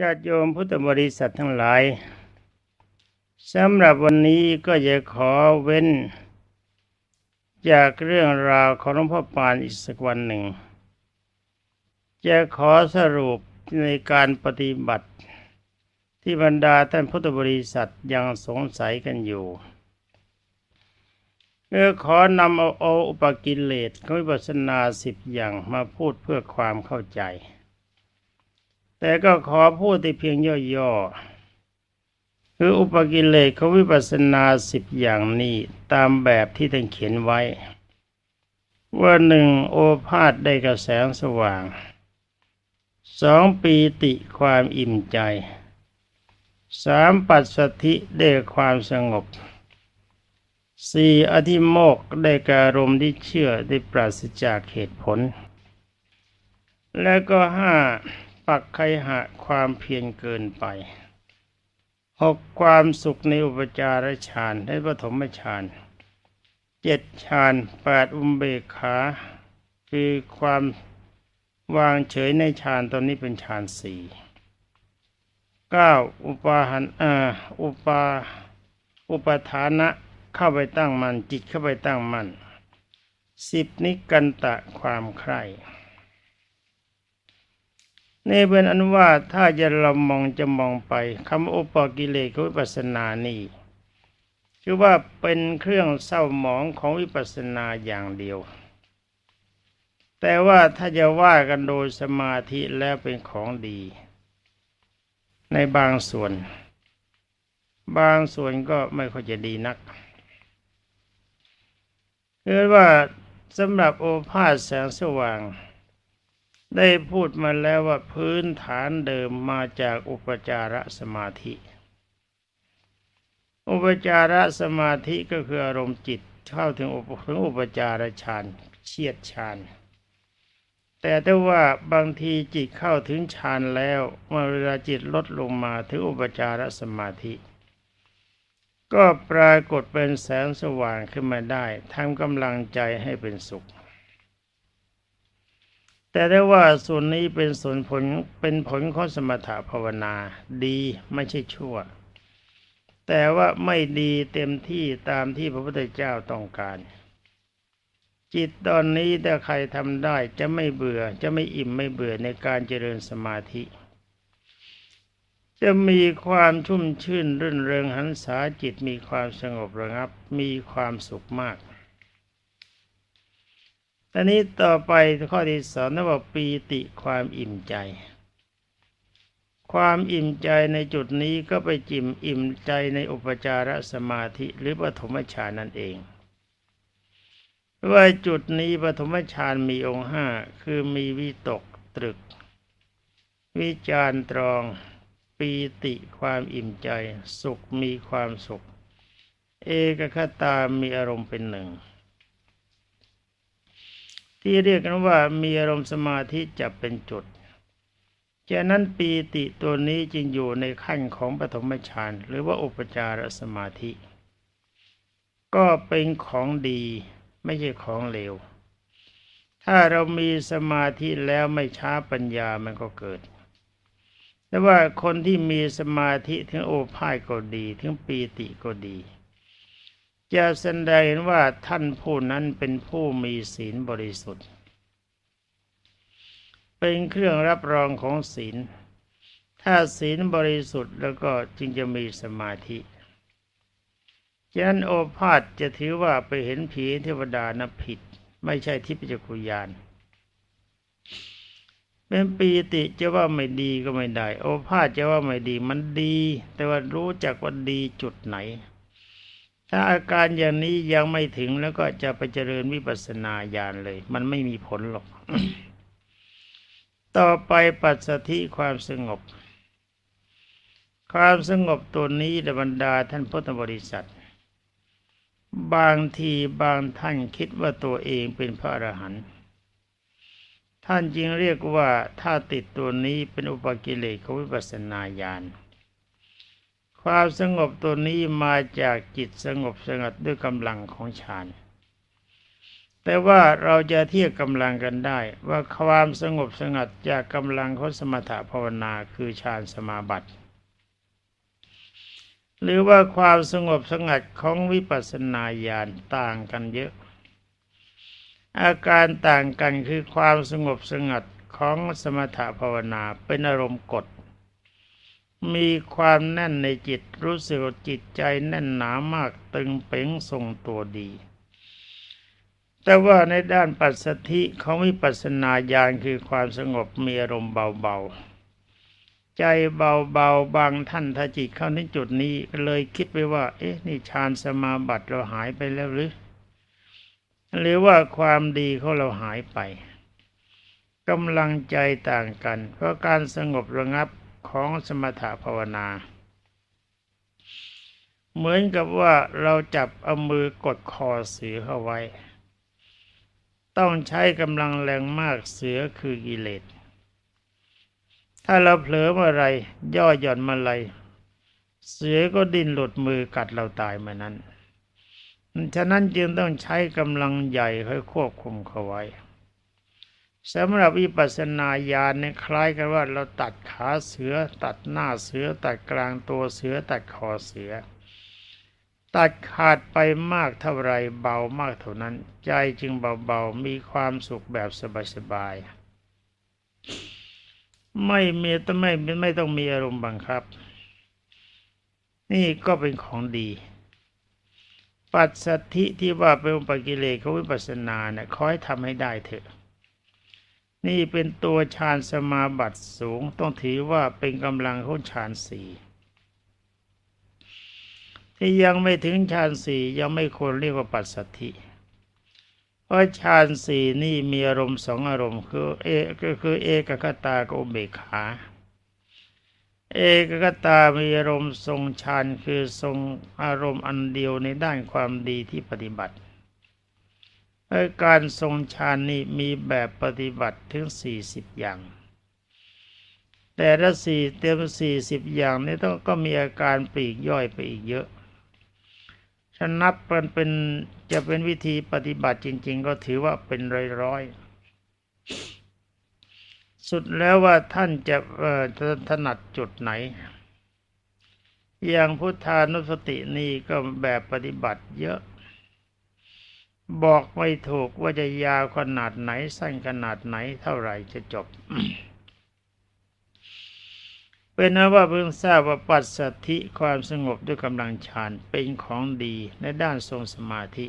ญาติโยมพุทธบริษัททั้งหลายสำหรับวันนี้ก็จะขอเว้น จากเรื่องราวของหลวงพ่อปานอีกสักวันหนึ่ง จะขอสรุปในการปฏิบัติ ที่บรรดาท่านพุทธบริษัทยังสงสัยกันอยู่เมื่อขอนำเอาเอาอุปกิเลสของวิปัสสนาสิบอย่างมาพูดเพื่อความเข้าใจ แต่ก็ขอพูดที่เพียงย่อๆคืออุปกิเลสของวิปัสสนาสิบอย่างนี้ตามแบบที่ท่านเขียนไว้ ว่าหนึ่งโอภาษได้กระแสงสว่างสองปีติความอิ่มใจสามปัสสธิได้ความสงบสี่อธิโมกได้การมที่เชื่อได้ปราศจากเหตุผล และก็ห้า ปักไคหะความเพียรเกินไปหกความสุขในอุปจารฌานและปฐมฌานเจ็ดฌานแปดอุเบกขา คือความวางเฉยในฌานตอนนี้เป็นฌานสี่เก้าอุปาหันอ่าอุปาอุปทานะเข้าไปตั้งมันจิตเข้าไปตั้งมันสิบนิกันตะความใคร่ นี่เป็นอันว่าถ้าจะเรามองจะมองไปคำอุปกิเลสของวิปัสสนานี่คือว่าเป็นเครื่องเศร้าหมองของวิปัสสนาอย่างเดียว แต่ว่าถ้าจะว่ากันโดยสมาธิแล้วเป็นของดี ในบางส่วน บางส่วนก็ไม่ค่อยจะดีนักคือว่าสำหรับโอภาสแสงสว่าง ได้พูดมาแล้วว่าพื้นฐานเดิมมาจากอุปจารสมาธิ อุปจารสมาธิก็คืออารมณ์จิตเข้าถึงอุปถึงอุปจารฌานเฉียดฌานแต่ถ้าว่าบางทีจิตเข้าถึงฌานแล้วเมื่อเวลาจิตลดลงมาถึงอุปจารสมาธิ ก็ปรากฏเป็นแสงสว่างขึ้นมาได้ทำกำลังใจให้เป็นสุข แต่ได้ว่าส่วนนี้เป็นส่วนผลเป็นผลของสมถภาวนาดีไม่ใช่ชั่ว แต่ว่าไม่ดีเต็มที่ตามที่พระพุทธเจ้าต้องการ จิตตอนนี้ถ้าใครทำได้จะไม่เบื่อจะไม่อิ่มไม่เบื่อในการเจริญสมาธิ จะมีความชุ่มชื่นรื่นเริงหันษาจิตมีความสงบระงับ มีความสุขมาก ตอนนี้ต่อไปข้อที่สองนั่นว่าปีติความอิ่มใจ ความอิ่มใจในจุดนี้ก็ไปจิมอิ่มใจในอุปจารสมาธิหรือปฐมฌานนั่นเองว่าจุดนี้ปฐมฌานมีองค์ห้าคือมีวิตกตรึก วิจารตรอง ปีติความอิ่มใจ สุขมีความสุข เอกคตามีอารมณ์เป็นหนึ่ง ที่เรียกกันว่ามีอารมณ์สมาธิจับเป็นจุดฉะนั้นปีติตัวนี้จึงอยู่ในขั้นของปฐมฌานหรือว่าอุปจารสมาธิ ก็เป็นของดีไม่ใช่ของเลว ถ้าเรามีสมาธิแล้วไม่ช้าปัญญามันก็เกิด แต่ว่าคนที่มีสมาธิถึงโอภาสก็ดี ถึงปีติก็ดี จะแสดงว่าท่านผู้นั้นเป็นผู้มีศีลบริสุทธิ์ เป็นเครื่องรับรองของศีล ถ้าศีลบริสุทธิ์แล้วก็จึงจะมีสมาธิฉะนั้นโอภาสจะถือว่าไปเห็นผีเทวดานะผิด ไม่ใช่ทิพยจักรยานเป็นปีติจะว่าไม่ดีก็ไม่ได้ โอภาษจะว่าไม่ดีมันดี แต่ว่ารู้จักว่าดีจุดไหน ถ้าอาการอย่างนี้ยังไม่ถึงแล้วก็จะไปเจริญวิปัสสนาญาณเลย มันไม่มีผลหรอก ต่อไปปัสสธิความสงบ ความสงบตัวนี้ในบรรดาท่านพุทธบริษัท บางทีบางท่านคิดว่าตัวเองเป็นพระอรหันต์ท่านจึงเรียกว่าถ้าติดตัวนี้เป็นอุปกิเลสของวิปัสสนาญาณ ความสงบตัวนี้มาจากจิตสงบสงัดด้วยกำลังของฌานแต่ว่าเราจะเทียบกำลังกันได้ ว่าความสงบสงัดจากกำลังของสมถภาวนาคือฌานสมาบัติ หรือว่าความสงบสงัดของวิปัสสนาญาณต่างกันเยอะ อาการต่างกันคือความสงบสงัดของสมถภาวนาเป็นอารมณ์กด มีความแน่นในจิตรู้สึกจิตใจแน่นหนามากตึงเป๋งทรงตัวดี แต่ว่าในด้านปัสสธิเของวิปัสสนาญาณคือความสงบมีอารมณ์เบาๆ ใจเบาๆบางท่านถ้าจิตเข้าถึงจุดนี้ก็เลยคิดไปว่า เอ๊ะนี่ฌานสมาบัติเราหายไปแล้วหรือ หรือว่าความดีของเราหายไปกำลังใจต่างกัน เพราะการสงบระงับ ของสมถภาวนา เหมือนกับว่าเราจับเอามือกดคอเสือเข้าไว้ ต้องใช้กำลังแรงมากเสือคือกิเลสถ้าเราเผลอเมื่อไรย่อหย่อนเมื่อไรเสือก็ดิ้นหลุดมือกัดเราตายเมื่อนั้น ฉะนั้นจึงต้องใช้กำลังใหญ่ค่อยควบคุมเขาไว้ สำหรับวิปัสสนาญาณเนี่ยคล้ายกันว่าเราตัดขาเสือ ตัดหน้าเสือ ตัดกลางตัวเสือ ตัดคอเสือ ตัดขาดไปมากเท่าไรเบามากเท่านั้น ใจจึงเบาๆ มีความสุขแบบสบายๆไม่มีต้องไม่ไม่ต้องมีอารมณ์บังคับ นี่ก็เป็นของดี ปัจสัทธิที่ว่าเป็นอุปกิเลสเขาวิปัสสนาเนี่ยขอให้ทำให้ได้เถอะ นี่เป็นตัวฌานสมาบัติสูงต้องถือว่าเป็นกำลังของฌานสี่ที่ยังไม่ถึงฌานสี่ยังไม่ควรเรียกว่าปัสสัทธิเพราะฌานสี่นี่มีอารมณ์สองอารมณ์คือเอก็คือเอกคตากับอุเบกขาเอกคตามีอารมณ์ทรงฌานคือทรงอารมณ์อันเดียวในด้านความดีที่ปฏิบัติ การทรงฌานนี้มีแบบปฏิบัติถึงสี่สิบอย่าง แต่ละสี่เต็มสี่สิบอย่างนี้ต้องก็มีอาการปลีกย่อยไปอีกเยอะฉันนับเป็นเป็นจะเป็นวิธีปฏิบัติจริง ๆ ก็ถือว่าเป็นร้อยๆ สุดแล้วว่าท่านจะถนัดจุดไหน อย่างพุทธานุสตินี่ก็แบบปฏิบัติเยอะ บอกไม่ถูกว่าจะยาวขนาดไหน สั้นขนาดไหนเท่าไหร่จะจบ เป็นนะว่าเพิ่งทราบว่าปัสสธิความสงบด้วยกำลังฌานเป็นของดีในด้านทรงสมาธิ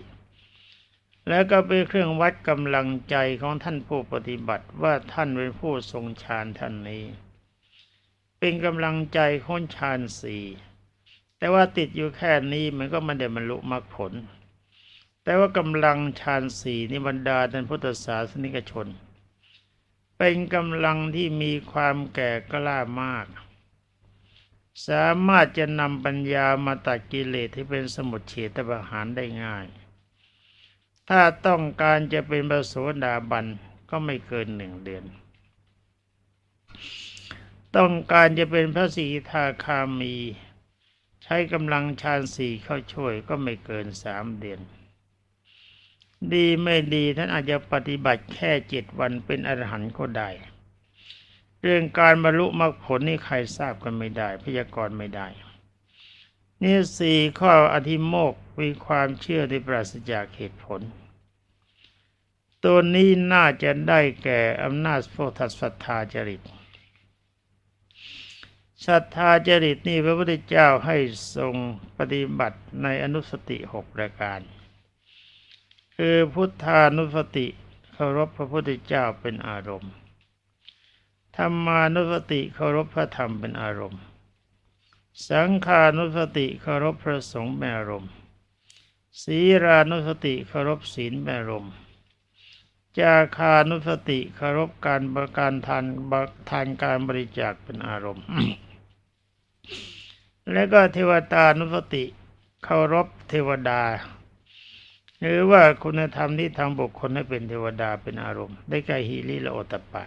แล้วก็เป็นเครื่องวัดกำลังใจของท่านผู้ปฏิบัติว่าท่านเป็นผู้ทรงฌานท่านนี้ เป็นกำลังใจของฌานสี่แต่ว่าติดอยู่แค่นี้มันก็ไม่ได้บรรลุมรรคผล แต่ว่ากำลังฌานสี่นิบรรดาท่านพุทธศาสนิกชน เป็นกำลังที่มีความแก่กล้ามาก สามารถจะนำปัญญามาตัดกิเลสที่เป็นสมุทเฉตประหารได้ง่าย ถ้าต้องการจะเป็นพระโสดาบันก็ไม่เกินหนึ่งเดือน ต้องการจะเป็นพระสีทาคามี ใช้กำลังฌานสี่เข้าช่วยก็ไม่เกินสามเดือน ดีไม่ดีท่านอาจจะปฏิบัติแค่เจ็ดวันเป็นอรหันต์ก็ได้ เรื่องการบรรลุมรรคผลนี่ใครทราบกันไม่ได้ พยากรณ์ไม่ได้ นี่สี่ข้ออธิโมกมีความเชื่อที่ปราศจากเหตุผล ตัวนี้น่าจะได้แก่อำนาจโพธิศรัทธาจริตศรัทธาจริตนี่พระพุทธเจ้าให้ทรงปฏิบัติในอนุสติหกประการ คือพุทธานุสติเคารพพระพุทธเจ้าเป็นอารมณ์ธรรมานุสติเคารพพระธรรมเป็นอารมณ์ สังขานุสติเคารพพระสงฆ์เป็นอารมณ์ศีรานุสติเคารพศีลเป็นอารมณ์จาคานุสติเคารพการบริการทานทานการบริจาคเป็นอารมณ์ และก็เทวตานุสติเคารพเทวดา หรือว่าคุณธรรมที่ทำบุคคลให้เป็นเทวดาเป็นอารมณ์ ได้แก่ฮิริและโอตปะ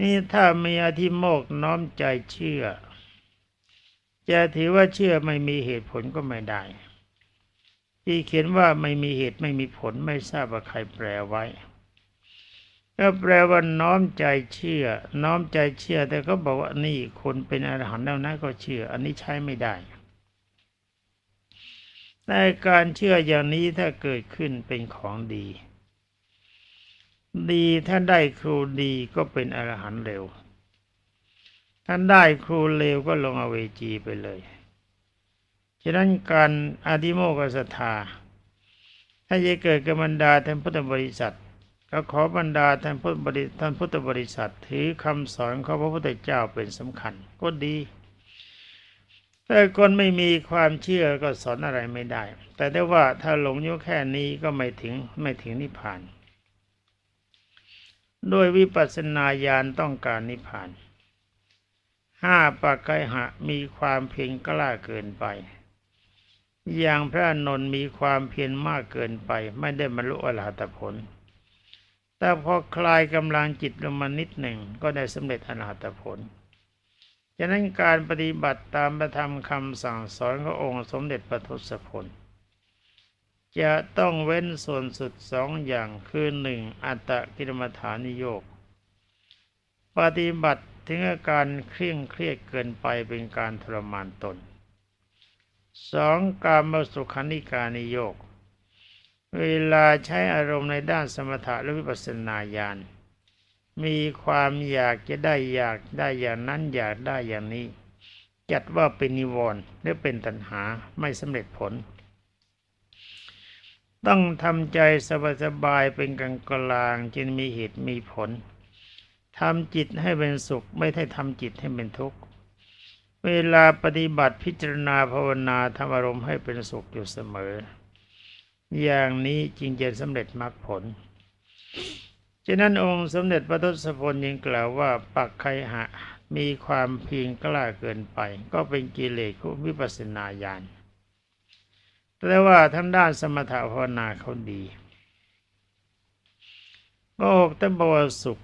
นี่ถ้ามีอธิโมกน้อมใจเชื่อ จะถือว่าเชื่อไม่มีเหตุผลก็ไม่ได้ ที่เขียนว่าไม่มีเหตุไม่มีผลไม่ทราบว่าใครแปลไว้ก็แปลว่าน้อมใจเชื่อ น้อมใจเชื่อ แต่ก็บอกว่านี่คนเป็นอรหันต์แล้วนะก็เชื่อ อันนี้ใช้ไม่ได้ ในการเชื่ออย่างนี้ถ้าเกิดขึ้นเป็นของดี ดีถ้าได้ครูดีก็เป็นอรหันต์เร็วถ้าได้ครูเลวก็ลงอเวจีไปเลยฉะนั้นการอธิโมกศรัทธาถ้าจะเกิดกับบรรดาท่านพุทธบริษัท ก็ขอบรรดาท่านพุทธบริท่านพุทธบริษัท ถือคำสอนของพระพุทธเจ้าเป็นสำคัญ ก็ดี ถ้าคนไม่มีความเชื่อก็สอนอะไรไม่ได้ แต่ได้ว่าถ้าหลงอยู่แค่นี้ก็ไม่ถึงไม่ถึงนิพพานโดยวิปัสสนาญาณต้องการนิพพานห้าปักไกหะมีความเพียรกล้าเกินไป อย่างพระนนท์มีความเพียรมากเกินไป ไม่ได้บรรลุอรหัตผล แต่พอคลายกำลังจิตลงมานิดหนึ่งก็ได้สำเร็จอรหัตผล ฉะนั้นการปฏิบัติตามประธรรมคำสั่งสอนขององค์สมเด็จพระทศพลจะต้องเว้นส่วนสุดสองอย่างคือหนึ่งอัตตกิรมฐานิโยกปฏิบัติถึงอาการเคร่งเครียดเกินไปเป็นการทรมานตนสองการมาสุขานิการนิโยก เวลาใช้อารมณ์ในด้านสมถะและวิปัสสนาญาณ มีความอยากจะได้อยากได้อย่างนั้นอยากได้อย่างนี้ จัดว่าเป็นนิวรณ์หรือเป็นตัณหาไม่สำเร็จผล ต้องทำใจสบายๆเป็นกลางกลางจึงมีเหตุมีผลทำจิตให้เป็นสุขไม่ได้ทำจิตให้เป็นทุกข์ เวลาปฏิบัติพิจารณาภาวนาทำอารมณ์ให้เป็นสุขอยู่เสมอ อย่างนี้จึงจะสำเร็จมรรคผล ฉะนั้นองค์สมเด็จพระทศพลยังกล่าวว่าปักไคหะมีความเพียงกล้าเกินไป ก็เป็นกิเลสของวิปัสสนาญาณแต่ว่าทั้งด้านสมถะภาวนาเขาดีก็หกตบวสุข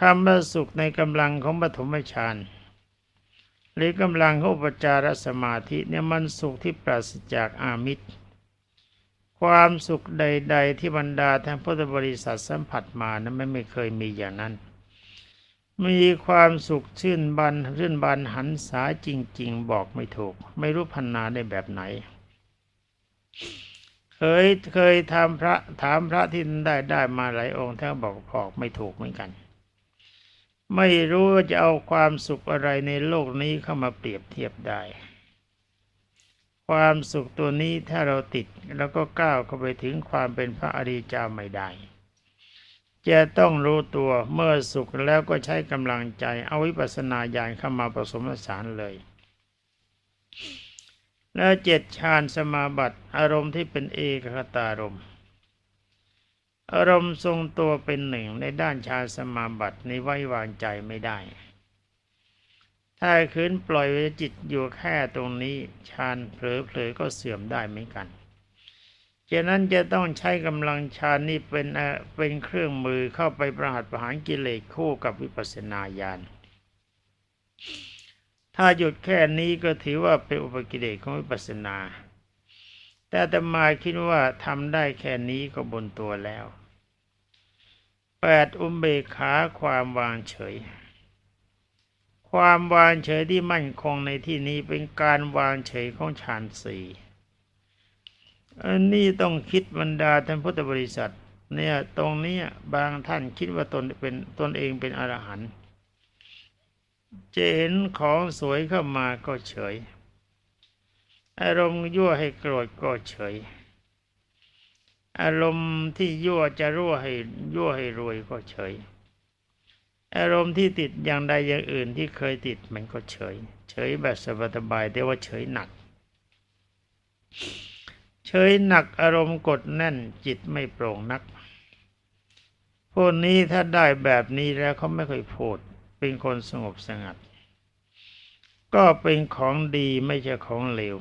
คำว่าสุขในกำลังของปฐมฌานหรือกำลังของอุปจารสมาธิเนี่ยมันสุขที่ปราศจากอามิตร ความสุขใด ๆ ที่บรรดาทางพุทธบริษัทสัมผัสมานั้นไม่เคยมีอย่างนั้น มีความสุขชื่นบันรื่นบันหันษาจริง ๆ บอกไม่ถูก ไม่รู้พันนาได้แบบไหน เคยเคยทำพระถามพระที่ได้ได้มาหลายองค์ท่านบอกบอกไม่ถูกเหมือนกัน ไม่รู้ว่าจะเอาความสุขอะไรในโลกนี้เข้ามาเปรียบเทียบได้ ความสุขตัวนี้ถ้าเราติดแล้วก็ก้าวเข้าไปถึงความเป็นพระอริยเจ้าไม่ได้ จะต้องรู้ตัวเมื่อสุขแล้วก็ใช้กำลังใจเอาวิปัสสนาญาณเข้ามาผสมผสานเลย แล้วเจ็ดฌานสมาบัติอารมณ์ที่เป็นเอกคตารมณ์อารมณ์ทรงตัวเป็นหนึ่งในด้านฌานสมาบัติในไว้วางใจไม่ได้ ถ้าคืนปล่อยวิจิตอยู่แค่ตรงนี้ฌานเผลอๆก็เสื่อมได้เหมือนกันฉะนั้นจะต้องใช้กำลังฌานนี้เป็นเป็นเครื่องมือเข้าไปประหัตประหารกิเลสคู่กับวิปัสสนาญาณถ้าหยุดแค่นี้ก็ถือว่าเป็นอุปกิเลสของวิปัสสนา แต่ตมาคิดว่าทำได้แค่นี้ก็บนตัวแล้วแปดอุเบกขาความวางเฉย ความวางเฉยที่มั่นคงในที่นี้เป็นการวางเฉยของฌานสี่อันนี้ต้องคิดบรรดาท่านพุทธบริษัท เนี่ยตรงนี้บางท่านคิดว่าตนเป็นตนเองเป็นอรหันต์จะเห็นของสวยเข้ามาก็เฉย อารมณ์ยั่วให้โกรธก็เฉย อารมณ์ที่ยั่วจะรั่วให้ยั่วให้รวยก็เฉย อารมณ์ที่ติดอย่างใดอย่างอื่นที่เคยติดมันก็เฉย เฉยแบบสบายๆแต่ว่าเฉยหนัก เฉยหนักอารมณ์กดแน่นจิตไม่โปร่งนัก พวกนี้ถ้าได้แบบนี้แล้วเขาไม่เคยพูดเป็นคนสงบสงัด ก็เป็นของดีไม่ใช่ของเลว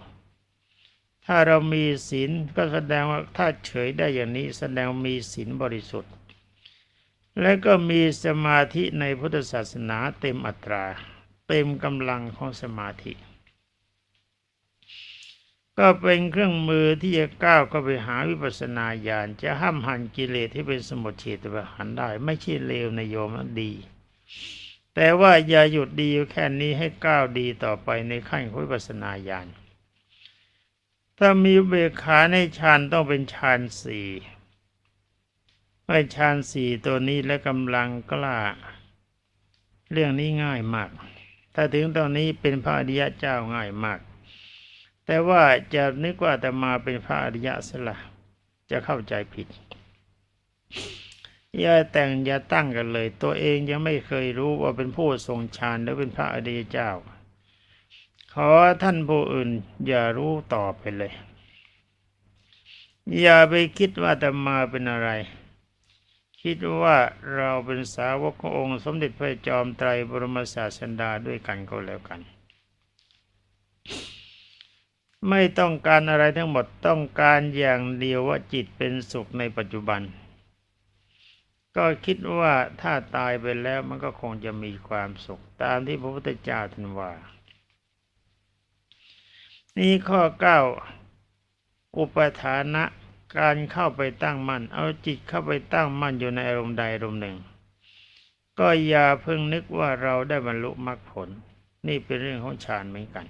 ถ้าเรามีศีลก็แสดงว่าถ้าเฉยได้อย่างนี้แสดงมีศีลบริสุทธิ์ และก็มีสมาธิในพุทธศาสนาเต็มอัตรา เต็มกำลังของสมาธิ ก็เป็นเครื่องมือที่จะก้าวเข้าไปหาวิปัสสนาญาณจะห้ามหันกิเลสที่เป็นสมุทเฉตประหารได้ ไม่ใช่เลวในโยมดี แต่ว่าอย่าหยุดดีอยู่แค่นี้ให้ก้าวดีต่อไปในขั้นวิปัสสนาญาณถ้ามีเบกขาในฌานต้องเป็นฌานสี่ ไม่ฌานสี่ตัวนี้และกำลังกล้า เรื่องนี้ง่ายมาก ถ้าถึงตอนนี้เป็นพระอริยะเจ้าง่ายมาก แต่ว่าจะนึกว่าแต่มาเป็นพระอริยะสยละจะเข้าใจผิดอย่าแต่งอย่าตั้งกันเลย ตัวเองยังไม่เคยรู้ว่าเป็นผู้ทรงฌานหรือเป็นพระอริยเจ้า ขอท่านผู้อื่นอย่ารู้ต่อไปเลย อย่าไปคิดว่าแต่มาเป็นอะไร คิดว่าเราเป็นสาวกขององค์สมเด็จพระจอมไตรบรมศาสดาด้วยกันก็แล้วกัน ไม่ต้องการอะไรทั้งหมดต้องการอย่างเดียวว่าจิตเป็นสุขในปัจจุบัน ก็คิดว่าถ้าตายไปแล้วมันก็คงจะมีความสุข ตามที่พระพุทธเจ้าท่านว่า นี่ข้อเก้าอุปทานะ การเข้าไปตั้งมั่น เอาจิตเข้าไปตั้งมั่นอยู่ในอารมณ์ใดอารมณ์หนึ่ง ก็อย่าเพิ่งนึกว่าเราได้บรรลุมรรคผล นี่เป็นเรื่องของฌานเหมือนกัน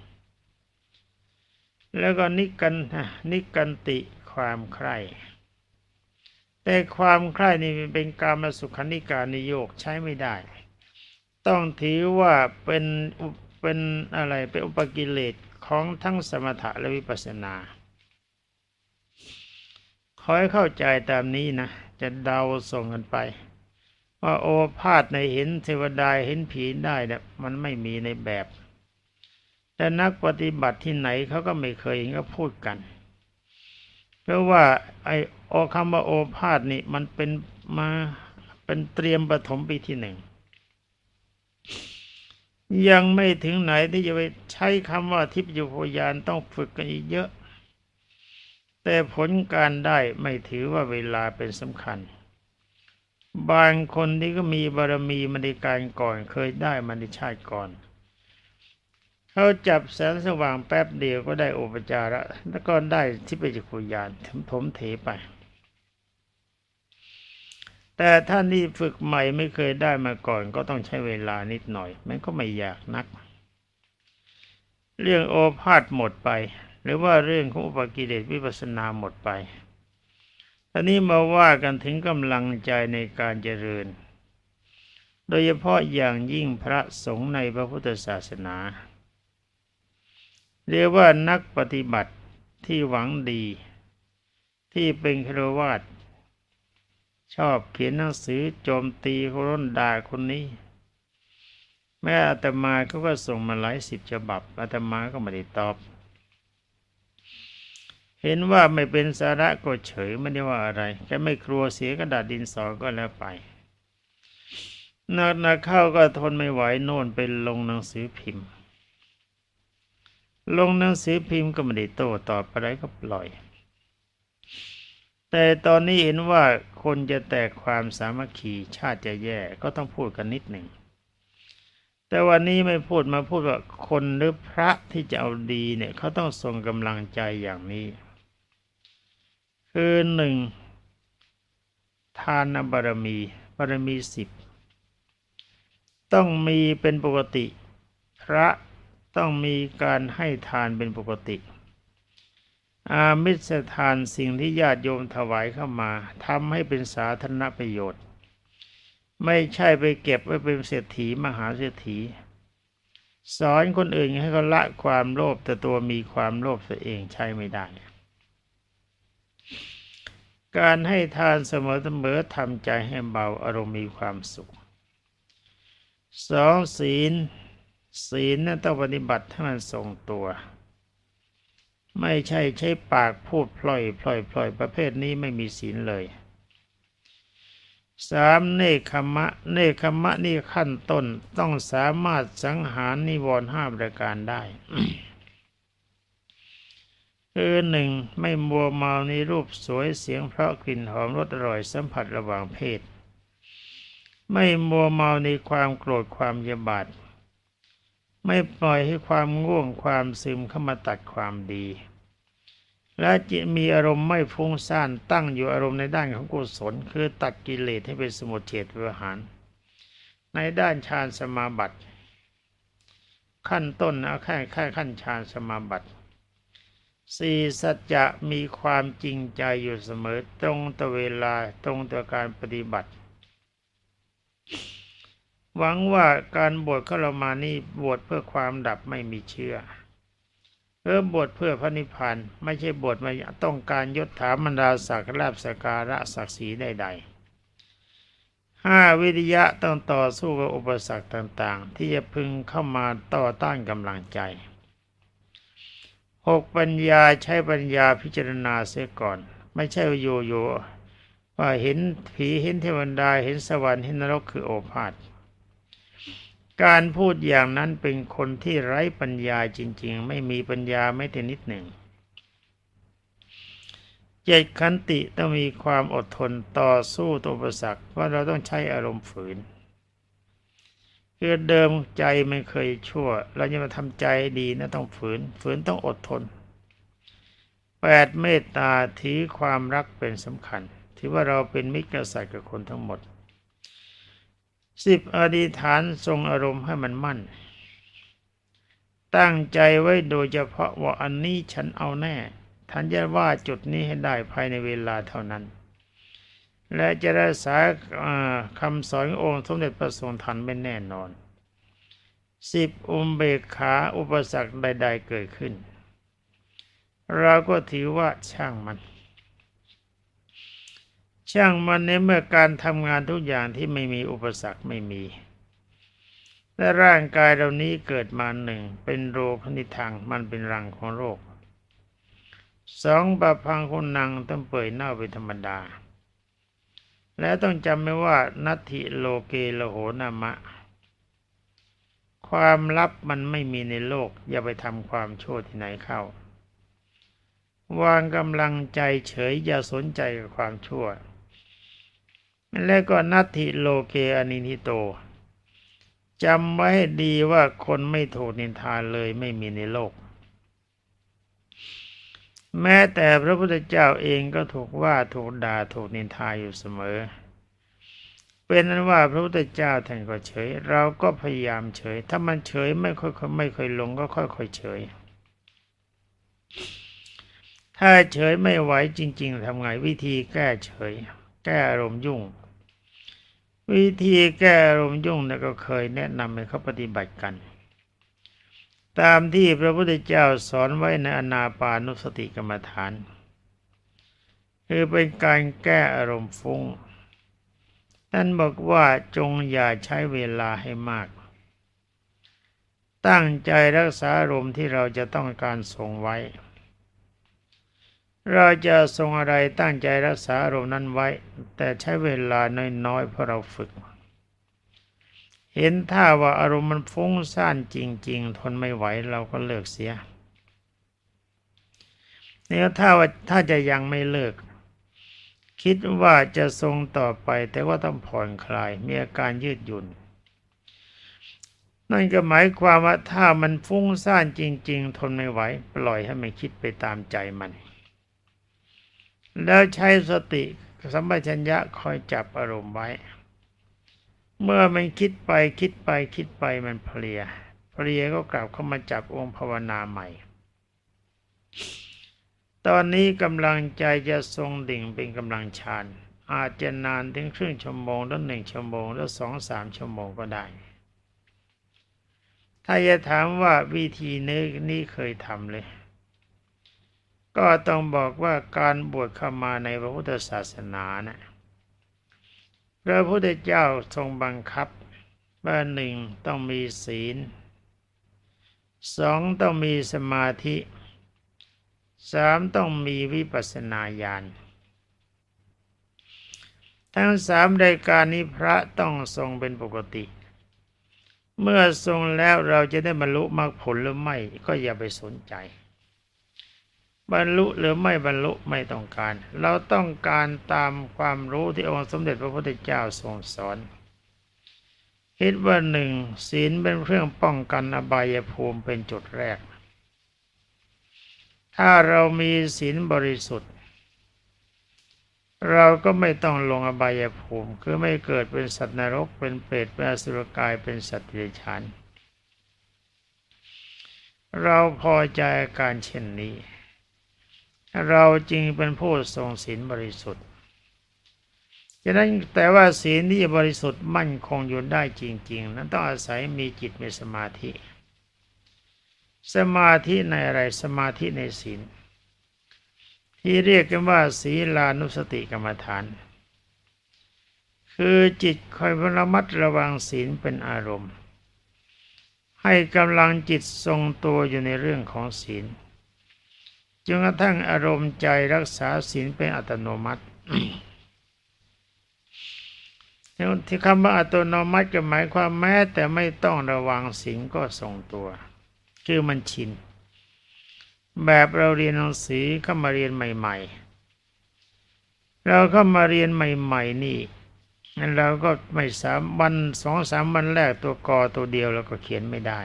แล้วก็นิกันนิกันติความใคร่แต่ความใคร่นี่เป็นการมาสุขานิการนิโยกใช้ไม่ได้ ต้องถือว่าเป็นเป็นอะไรเป็นอุปกิเลสของทั้งสมถะและวิปัสสนา ขอให้เข้าใจตามนี้นะ จะเดาส่งกันไป ว่าโอภาษในเห็นเทวดาเห็นผีได้เนี่ยมันไม่มีในแบบ แต่นักปฏิบัติที่ไหนเขาก็ไม่เคยเห็นก็พูดกัน เพราะว่าไอโอคำว่าโอภาษนี่มันเป็นมาเป็นเตรียมปฐมปีที่หนึ่งยังไม่ถึงไหนที่จะไปใช้คำว่าทิพยุพยานต้องฝึกกันอีกเยอะ แต่ผลการได้ไม่ถือว่าเวลาเป็นสำคัญ บางคนที่ก็มีบารมีมาในการก่อนเคยได้มาในชาติก่อน เขาจับแสงสว่างแป๊บเดียวก็ได้อุปจาระ แล้วก็ได้ที่ปจักขุยานถมเทไป แต่ท่านที่ฝึกใหม่ไม่เคยได้มาก่อน ก็ต้องใช้เวลานิดหน่อย มันก็ไม่อยากนัก เรื่องโอภาษหมดไป หรือว่าเรื่องของอุปกิเลสวิปัสนาหมดไปตอนนี้มาว่ากันถึงกำลังใจในการเจริญ โดยเฉพาะอย่างยิ่งพระสงฆ์ในพระพุทธศาสนา เรียกว่านักปฏิบัติที่หวังดี ที่เป็นครวาตชอบเขียนหนังสือโจมตีคนด่าคนนี้ แม่อาตมาเขาก็ส่งมาหลายสิบฉบับอาตมาก็ไม่ได้ตอบ เห็นว่าไม่เป็นสาระก็เฉยไม่ได้ว่าอะไรแค่ไม่กลัวเสียกระดาษดินสอก็แล้วไปนักนักเข้าก็ทนไม่ไหวโน่นเป็นลงหนังสือพิมพ์ ลงหนังสือพิมพ์ก็ไม่ได้โต้ตอบอะไรก็ปล่อย แต่ตอนนี้เห็นว่าคนจะแตกความสามัคคีชาติจะแย่ก็ต้องพูดกันนิดหนึ่งแต่วันนี้ไม่พูดมาพูดว่าคนหรือพระที่จะเอาดีเนี่ยเขาต้องส่งกำลังใจอย่างนี้ คือหนึ่งทานบารมีบารมีสิบต้องมีเป็นปกติ พระต้องมีการให้ทานเป็นปกติ อามิสทานสิ่งที่ญาติโยมถวายเข้ามาทำให้เป็นสาธารณประโยชน์ ไม่ใช่ไปเก็บไว้เป็นเศรษฐีมหาเศรษฐี สอนคนอื่นให้เขาละความโลภแต่ตัวมีความโลภตัวเองใช้ไม่ได้ การให้ทานเสมอเสมอทำใจให้เบาอารมณ์มีความสุขสองศีล ศีลนั้นต้องปฏิบัติให้มันทรงตัว ไม่ใช่ใช้ปากพูดพล่อยพล่อยพล่อยประเภทนี้ไม่มีศีลเลยสามเนคขมะ เนคขมะนี่ขั้นต้นต้องสามารถสังหารนิวรณ์ห้าประการได้ คือหนึ่งไม่มัวเมาในรูปสวยเสียงเพราะกลิ่นหอมรสอร่อยสัมผัสระหว่างเพศ ไม่มัวเมาในความโกรธความยาบาดไม่ปล่อยให้ความง่วงความซึมเข้ามาตัดความดี และจิตมีอารมณ์ไม่ฟุ้งซ่านตั้งอยู่อารมณ์ในด้านของกุศลคือตัดกิเลสให้เป็นสมุทเฉดวิหาร ในด้านฌานสมาบัติ ขั้นต้นนะแค่แค่ขั้นฌานสมาบัติ สี่สัจจะมีความจริงใจอยู่เสมอตรงต่อเวลาตรงต่อการปฏิบัติ หวังว่าการบวชเข้าเรามานี่บวชเพื่อความดับไม่มีเชื่อเออบวชเพื่อพระนิพพานไม่ใช่บวชมาต้องการยศถาบรรดาศักดิ์ลาภสการะศักดิ์ศรีใดๆห้าวิทยะต้องต่อสู้กับอุปสรรคต่างๆ ที่จะพึงเข้ามาต่อต้านกำลังใจ หกปัญญาใช้ปัญญาพิจารณาเสียก่อน ไม่ใช่โยโย่ว่าเห็นผีเห็นเทวดาเห็นสวรรค์เห็นนรกคือโอภาษการพูดอย่างนั้นเป็นคนที่ไร้ปัญญาจริง ๆ ไม่มีปัญญาไม่แต่นิดหนึ่งเจตขันติต้องมีความอดทนต่อสู้ตัวอุปสรรคว่าเราต้องใช้อารมณ์ฝืน คือเดิมใจไม่เคยชั่ว เราจะมาทำใจดีนะต้องฝืน ฝืนต้องอดทนแปดเมตตาถือความรักเป็นสำคัญ ถือว่าเราเป็นมิตรกษัตริย์กับคนทั้งหมดสิบอธิษฐานทรงอารมณ์ให้มันมั่น ตั้งใจไว้โดยเฉพาะว่าอันนี้ฉันเอาแน่ท่านจะว่าจุดนี้ให้ได้ภายในเวลาเท่านั้น และจะรักษาคำสอนองค์สมเด็จพระทรงทันไม่แน่นอนสิบอุมเบกขาอุปสรรคใด ๆ เกิดขึ้น เราก็ถือว่าช่างมัน ช่างมันในเมื่อการทำงานทุกอย่างที่ไม่มีอุปสรรคไม่มีและร่างกายเรานี้เกิดมาหนึ่งเป็นโรคนิทังมันเป็นรังของโรคสองปะพังคุณนังต้องเปื่อยเน่าเป็นธรรมดา และต้องจำไว้ว่านัตถิโลเกโลโหนามะ ความลับมันไม่มีในโลก อย่าไปทำความชั่วที่ไหนเข้า วางกำลังใจเฉยอย่าสนใจกับความชั่ว และก็นัตถิโลเกอนินิโตจำไว้ให้ดีว่าคนไม่ถูกนินทาเลยไม่มีในโลก แม้แต่พระพุทธเจ้าเองก็ถูกว่าถูกด่าถูกนินทาอยู่เสมอ เป็นนั้นว่าพระพุทธเจ้าท่านก็เฉย เราก็พยายามเฉย ถ้ามันเฉยไม่ค่อยไม่ค่อยลงก็ค่อยๆเฉย ถ้าเฉยไม่ไหวจริง ๆทำไงวิธีแก้เฉย แก้อารมณ์ยุ่ง วิธีแก้อารมณ์ยุ่งเนี่ยก็เคยแนะนำให้เขาปฏิบัติกัน ตามที่พระพุทธเจ้าสอนไว้ในอนาปานุสติกรรมฐาน คือเป็นการแก้อารมณ์ฟุง้งท่านบอกว่าจงอย่าใช้เวลาให้มาก ตั้งใจรักษาอารมณ์ที่เราจะต้องการทรงไว้ เราจะทรงอะไรตั้งใจรักษาอารมณ์นั้นไว้ แต่ใช้เวลาน้อยๆเพราะเราฝึก เห็นท่าว่าอารมณ์มันฟุ้งซ่านจริง ๆ ทนไม่ไหวเราก็เลิกเสียเนี่ยถ้าว่าถ้าจะยังไม่เลิก คิดว่าจะทรงต่อไปแต่ว่าต้องผ่อนคลาย มีอาการยืดหยุ่น นั่นก็หมายความว่าถ้ามันฟุ้งซ่านจริง ๆ ทนไม่ไหว ปล่อยให้มันคิดไปตามใจมัน แล้วใช้สติสัมปชัญญะคอยจับอารมณ์ไว้ เมื่อมันคิดไปคิดไปคิดไปมันเพลีย เพลียก็กลับเข้ามาจับองค์ภาวนาใหม่ ตอนนี้กำลังใจจะทรงดิ่งเป็นกำลังฌานอาจจะนานถึงครึ่งชั่วโมงแล้วหนึ่งชั่วโมงแล้วสองสามชั่วโมงก็ได้ ถ้าจะถามว่าวิธีนี้นี่เคยทำเลย ก็ต้องบอกว่าการบวชเข้ามาในพระพุทธศาสนานะ พระพุทธเจ้าทรงบังคับว่าหนึ่งต้องมีศีลสองต้องมีสมาธิสามต้องมีวิปัสสนาญาณทั้งสามรายการนี้พระต้องทรงเป็นปกติ เมื่อทรงแล้วเราจะได้บรรลุมรรคผลหรือไม่ก็อย่าไปสนใจ บรรลุหรือไม่บรรลุไม่ต้องการ เราต้องการตามความรู้ที่องค์สมเด็จพระพุทธเจ้าทรงสอนคิดว่าหนึ่งศีลเป็นเครื่องป้องกันอบายภูมิเป็นจุดแรก ถ้าเรามีศีลบริสุทธิ์ เราก็ไม่ต้องลงอบายภูมิ คือไม่เกิดเป็นสัตว์นรกเป็นเปรตเป็นอสุรกายเป็นสัตว์เดรัจฉานเราพอใจอาการเช่นนี้ เราจริงเป็นผู้ทรงศีลบริสุทธิ์ฉะนั้นแต่ว่าศีลที่บริสุทธิ์มั่นคงอยู่ได้จริง ๆ นั้นต้องอาศัยมีจิตมีสมาธิ สมาธิในอะไรสมาธิในศีลที่เรียกกันว่าศีลานุสติกรรมฐาน คือจิตคอยระมัดระวังศีลเป็นอารมณ์ ให้กำลังจิตทรงตัวอยู่ในเรื่องของศีล จนกระทั่งอารมณ์ใจรักษาศีลเป็นอัตโนมัติที่คำว่าอัตโนมัติก็หมายความแม้แต่ไม่ต้องระวังศีลก็ทรงตัว คือมันชิน แบบเราเรียนหนังสือเข้ามาเรียนใหม่ ๆ เราเข้ามาเรียนใหม่ ๆ นี่เราก็ไม่สามวันสองสามวันแรกตัวกอตัวเดียวเราก็เขียนไม่ได้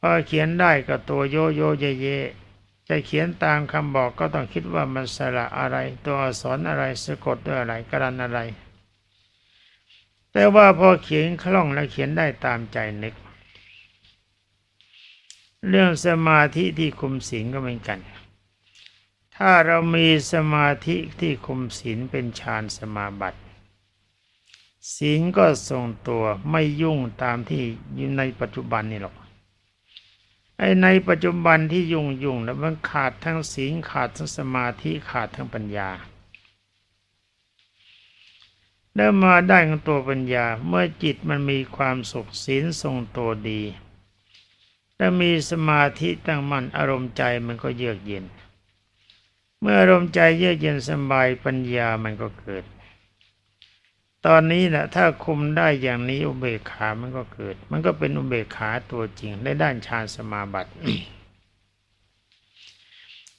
พอเขียนได้ก็ตัวโยโยเยเย จะเขียนตามคำบอกก็ต้องคิดว่ามันสระอะไร ตัวอักษรอะไรสะกดด้วยอะไรกรันอะไร แต่ว่าพอเขียนคล่องแล้วเขียนได้ตามใจนึก เรื่องสมาธิที่คุมศีลก็เหมือนกัน ถ้าเรามีสมาธิที่คุมศีลเป็นฌานสมาบัติศีลก็ทรงตัวไม่ยุ่งตามที่อยู่ในปัจจุบันนี่หรอก ไอ้ในปัจจุบันที่ยุ่งยุ่งแล้วมันขาดทั้งศีลขาดทั้งสมาธิขาดทั้งปัญญาได้มาได้ของตัวปัญญาเมื่อจิตมันมีความสุขศีลทรงตัวดีและมีสมาธิตั้งมั่นอารมณ์ใจมันก็เยือกเย็น เมื่ออารมณ์ใจเยือกเย็นสบายปัญญามันก็เกิด ตอนนี้นะถ้าคุมได้อย่างนี้อุเบกขามันก็เกิด มันก็เป็นอุเบกขาตัวจริงในด้านฌานสมาบัติ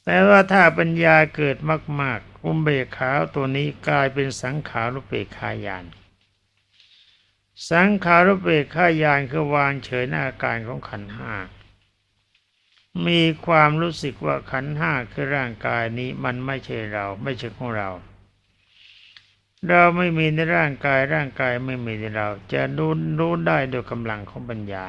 แต่ว่าถ้าปัญญาเกิดมาก ๆ อุเบกขาตัวนี้กลายเป็นสังขารุเบกขายาน สังขารุเบกขายานคือวางเฉยหน้าการของขันห้ามีความรู้สึกว่าขันห้าคือร่างกายนี้มันไม่ใช่เราไม่ใช่ของเรา เราไม่มีในร่างกายร่างกายไม่มีในเรา จะรู้รู้ได้โดยกำลังของปัญญา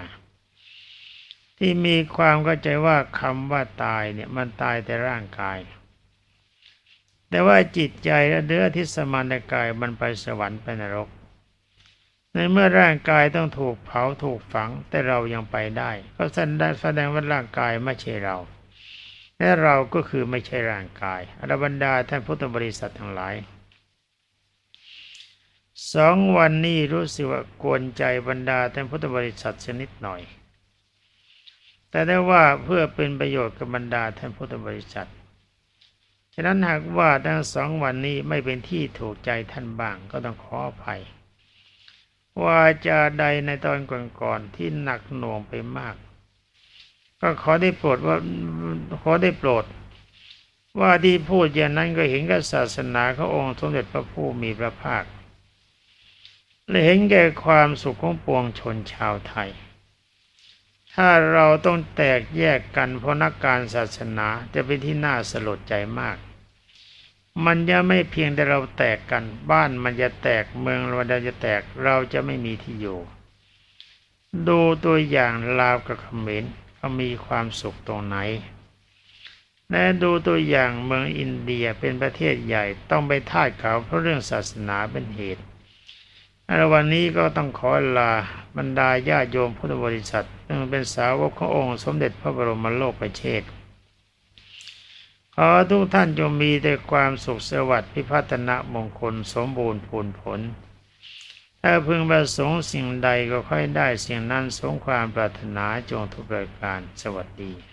ที่มีความเข้าใจว่าคำว่าตายเนี่ยมันตายแต่ร่างกาย แต่ว่าจิตใจและเนื้อที่สมานกายมันไปสวรรค์ไปนรก ในเมื่อร่างกายต้องถูกเผาถูกฝังแต่เรายังไปได้ ก็แสดงแสดงว่าร่างกายไม่ใช่เราและเราก็คือไม่ใช่ร่างกายอรบรรดาท่านพุทธบริษัททั้งหลาย สองวันนี้รู้สึกว่ากวนใจบรรดาท่านพุทธบริษัทชนิดหน่อย แต่ได้ว่าเพื่อเป็นประโยชน์กับบรรดาท่านพุทธบริษัท ฉะนั้นหากว่าทั้งสองวันนี้ไม่เป็นที่ถูกใจท่านบ้างก็ต้องขออภัย ว่าจาใดในตอนก่อนๆที่หนักหน่วงไปมาก ก็ขอได้โปรดว่าขอได้โปรดว่าที่พูดอย่างนั้นก็เห็นกับศาสนาขององค์สมเด็จพระผู้มีพระภาค และเห็นแก่ความสุขของปวงชนชาวไทย ถ้าเราต้องแตกแยกกันเพราะนักการศาสนาจะเป็นที่น่าสลดใจมาก มันจะไม่เพียงแต่เราแตกกันบ้านมันจะแตกเมืองเราจะแตกเราจะไม่มีที่อยู่ ดูตัวอย่างลาวกับเขมรเขามีความสุขตรงไหนและดูตัวอย่างเมืองอินเดียเป็นประเทศใหญ่ต้องไปทาเขาเพราะเรื่องศาสนาเป็นเหตุ ในวันนี้ก็ต้องขอลาบรรดาญาโยมพุทธบริษัทซึ่งเป็นสาวกขององค์สมเด็จพระบรมโลกประเชษขอทุกท่านจงมีแต่ความสุขสวัสดิ์พิพัฒนมงคลสมบูรณ์ผลผล ถ้าพึงประสงค์สิ่งใดก็ค่อยได้สิ่งนั้นสมความปรารถนาจงทุกประการสวัสดี